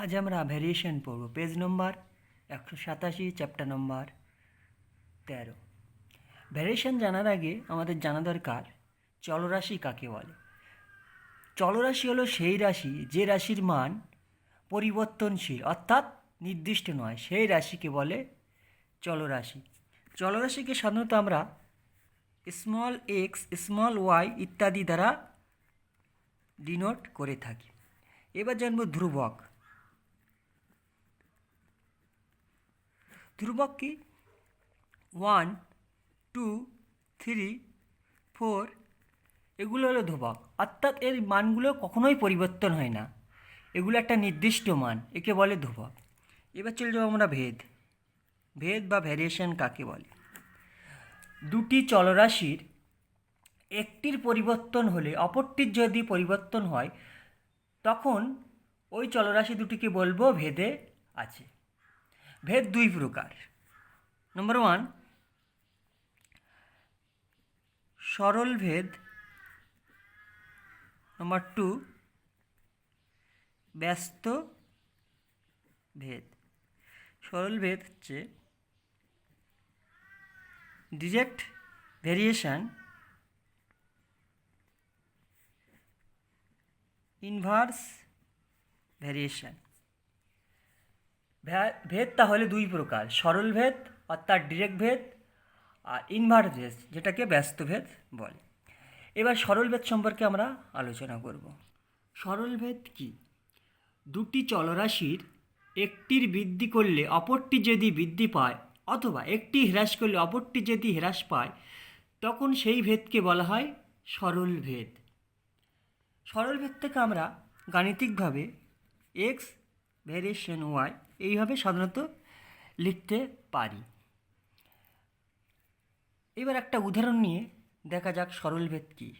আজ আমরা ভ্যারিয়েশন পড়ব। পেজ নম্বর একশো সাতাশি, চ্যাপ্টার নম্বর তেরো। ভ্যারিয়েশন জানার আগে আমাদের জানা দরকার, চলরাশি কাকে বলে? চলরাশি হলো সেই রাশি যে রাশির মান পরিবর্তনশীল, অর্থাৎ নির্দিষ্ট নয়, সেই রাশিকে বলে চলরাশি। চলরাশিকে সাধারণত আমরা স্মল এক্স স্মল ওয়াই ইত্যাদি দ্বারা ডিনোট করে থাকি। এবার জানব ধ্রুবক। ধ্রুবক কি ওয়ান টু থ্রি ফোর এগুলো হলো ধ্রুবক। অর্থাৎ এর মানগুলো কখনোই পরিবর্তন হয় না। এগুলো একটা নির্দিষ্ট মান, একে বলে ধ্রুবক। এবার চলে যাব আমরা ভেদ। ভেদ বা ভ্যারিয়েশন কাকে বলে? দুটি চলরাশির একটির পরিবর্তন হলে, অপরটির যদি পরিবর্তন হয়, তখন ওই চলরাশি দুটিকে বলব ভেদে আছে। ভেদ দুই প্রকার নম্বর ওয়ান সরল ভেদ নম্বর টু ব্যস্ত ভেদ সরল ভেদ হচ্ছে ডিরেক্ট ভেরিয়েশন ইনভার্স ভ্যারিয়েশন ভেদ তাহলে দুই প্রকার, সরল ভেদ অর্থাৎ ডিরেক্ট ভেদ আর ইনভার্স ভেদ, যেটাকে ব্যস্ত ভেদ বলে। এবার সরল ভেদ সম্পর্কে আমরা আলোচনা করব। সরল ভেদ কি? দুটি চলরাশির একটির বৃদ্ধি করলে অপরটি যদি বৃদ্ধি পায় অথবা একটি হ্রাস করলে অপরটি যদি হ্রাস পায়, তখন সেই ভেদকে বলা হয় সরল ভেদ। সরল ভেদ থেকে আমরা গাণিতিকভাবে এক্স ভ্যারিয়েশন ওয়াই এইভাবে সাধারণত লিখতে পারি। এবার একটা উদাহরণ নিয়ে দেখা যাক সরল ভেদ কী।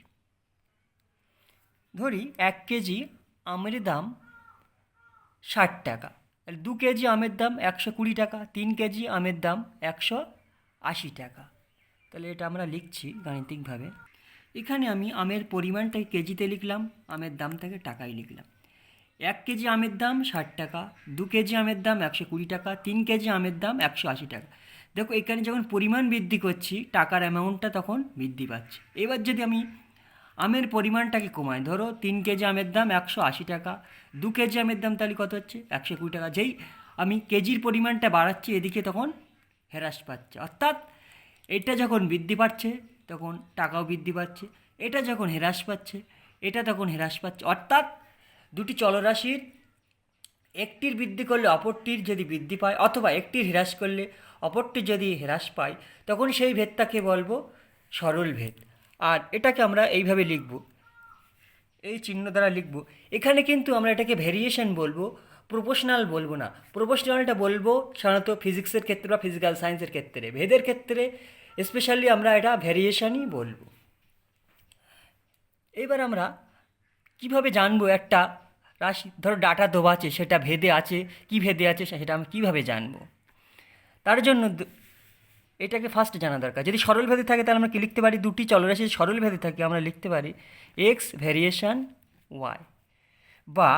ধরি এক কেজি আমের দাম ষাট টাকা। দু কেজি আমের দাম একশো কুড়ি টাকা, তিন কেজি আমের দাম একশো আশি টাকা। তাহলে এটা আমরা লিখছি গাণিতিকভাবে। এখানে আমি আমের পরিমাণটাকে কেজিতে লিখলাম, আমের দামটাকে টাকায় লিখলাম। এক কেজি আমের দাম ষাট টাকা, দু কেজি আমের দাম একশো কুড়ি টাকা, তিন কেজি আমের দাম একশো আশি টাকা। দেখো, এখানে যখন পরিমাণ বৃদ্ধি করছি, টাকার অ্যামাউন্টটা তখন বৃদ্ধি পাচ্ছে। এবার যদি আমি আমের পরিমাণটাকে কমাই, ধরো তিন কেজি আমের দাম একশো আশি টাকা, দু কেজি আমের দাম তাহলে কত হচ্ছে? একশো কুড়ি টাকা। যেই আমি কেজির পরিমাণটা বাড়াচ্ছি, এদিকে তখন হ্রাস পাচ্ছে। অর্থাৎ এটা যখন বৃদ্ধি পাচ্ছে, তখন টাকাও বৃদ্ধি পাচ্ছে। এটা যখন হ্রাস পাচ্ছে, এটা তখন হ্রাস পাচ্ছে। অর্থাৎ দুটি চলরাশির একটির বৃদ্ধি করলে অপরটির যদি বৃদ্ধি পায়, অথবা একটির হ্রাস করলে অপরটির যদি হ্রাস পায়, তখন সেই ভেদটাকে বলব সরল ভেদ। আর এটাকে আমরা এইভাবে লিখব, এই চিহ্ন দ্বারা লিখব। এখানে কিন্তু আমরা এটাকে ভেরিয়েশন বলব প্রপোশনাল বলব না। প্রপোশনালটা বলব সাধারণত ফিজিক্সের ক্ষেত্রে বা ফিজিক্যাল সায়েন্সের ক্ষেত্রে। ভেদের ক্ষেত্রে স্পেশালি আমরা এটা ভ্যারিয়েশনই বলব। এবার আমরা কীভাবে জানব একটা রাশি? ধরো ডাটা দেওয়া আছে সেটা ভেদে আছে, কি ভেদে আছে সেটা আমি কীভাবে জানব? তার জন্য এটাকে ফার্স্ট জানা দরকার। যদি সরল ভেদে থাকে, তাহলে আমরা কি লিখতে পারি? দুটি চলরাশি সরল ভেদে থাকে, আমরা লিখতে পারি এক্স ভ্যারিয়েশন ওয়াই বা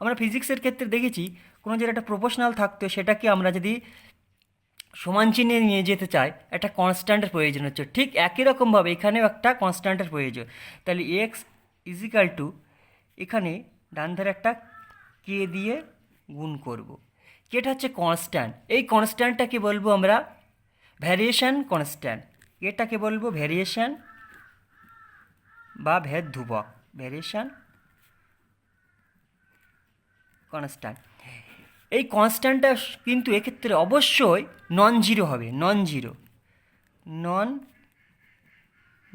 আমরা ফিজিক্সের ক্ষেত্রে দেখেছি, কোনো যেটা একটা প্রপোশনাল থাকতো, সেটাকে আমরা যদি সমান চিহ্নে নিয়ে যেতে চাই, একটা কনস্ট্যান্টের প্রয়োজন হচ্ছে। ঠিক একই রকমভাবে এখানেও একটা কনস্ট্যান্টের প্রয়োজন। তাহলে এক্স ইজিক্যাল টু এখানে ডান ধারে একটা কে দিয়ে গুণ করব। কেটা হচ্ছে কনস্ট্যান্ট এই কনস্ট্যান্টটাকে বলব আমরা ভ্যারিয়েশন কনস্ট্যান্ট এটাকে বলব ভ্যারিয়েশন বা ভেদ ধ্রুবক ভ্যারিয়েশন কনস্ট্যান্ট এই কনস্ট্যান্টটা কিন্তু এক্ষেত্রে অবশ্যই নন জিরো হবে। নন জিরো নন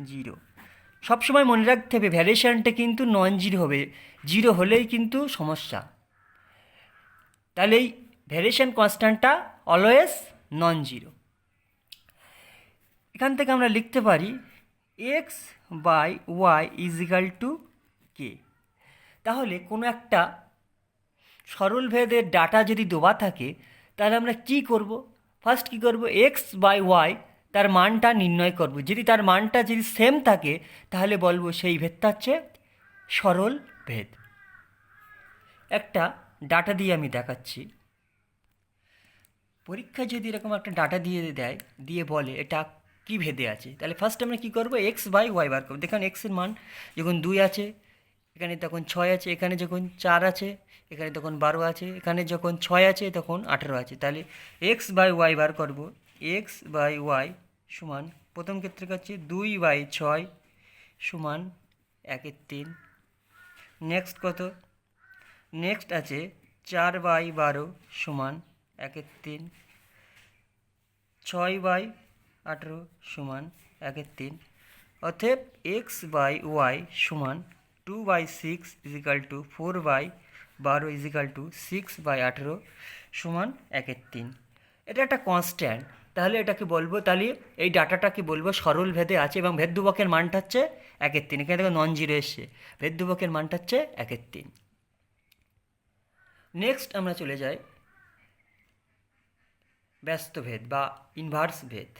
জিরো সবসময় মনে রাখতে হবে ভ্যারিয়েশনটা কিন্তু নন জিরো হবে। জিরো হলেই কিন্তু সমস্যা। তাহলে এই ভ্যারিয়েশন কনস্ট্যান্টটা অলওয়েজ নন জিরো এখান থেকে আমরা লিখতে পারি X by Y equal to K তাহলে কোনো একটা সরল ভেদের ডাটা যদি দেওয়া থাকে, তাহলে আমরা কি করব? ফার্স্ট কি করব? এক্স বাই ওয়াই তার মানটা নির্ণয় করব। যদি তার মানটা যদি সেম থাকে, তাহলে বলব সেই ভেদটা হচ্ছে সরল ভেদ। একটা ডাটা দিয়ে আমি দেখাচ্ছি। পরীক্ষায় যদি এরকম একটা ডাটা দিয়ে দেয়, দিয়ে বলে এটা কি ভেদে আছে, তাহলে ফার্স্ট আমরা কী করব? এক্স বাই ওয়াই বার করব। দেখুন এক্সের মান যখন দুই আছে, এখানে তখন ছয় আছে, এখানে যখন চার আছে, এখানে তখন বারো আছে, এখানে যখন ছয় আছে, তখন আঠেরো আছে। তাহলে এক্স বাই ওয়াই বার করব। এক্স বাই ওয়াই সমান প্রথম ক্ষেত্রে হচ্ছে দুই বাই ছয় সমান একের তিন। নেক্সট কত? নেক্সট আছে চার বাই বারো সমান একের তিন। ছয় বাই আঠেরো সমান একের তিন। অতএব এক্স বাই ওয়াই সমান two by six equal to four by বারো ইজিক্যাল টু সিক্স বাই আঠেরো সমান একের তিন। এটা একটা কনস্ট্যান্ট তাহলে এটাকে বলব? তাহলে এই ডাটাটাকে বলব? সরল ভেদে আছে এবং ভেদ্যুবকের মানটা হচ্ছে একের তিন এখানে দেখো নন জিরো এসছে। ভেদ্যুবকের মানটা হচ্ছে একের তিন নেক্সট আমরা চলে যাই ব্যস্ত ভেদ বা ইনভার্স ভেদ।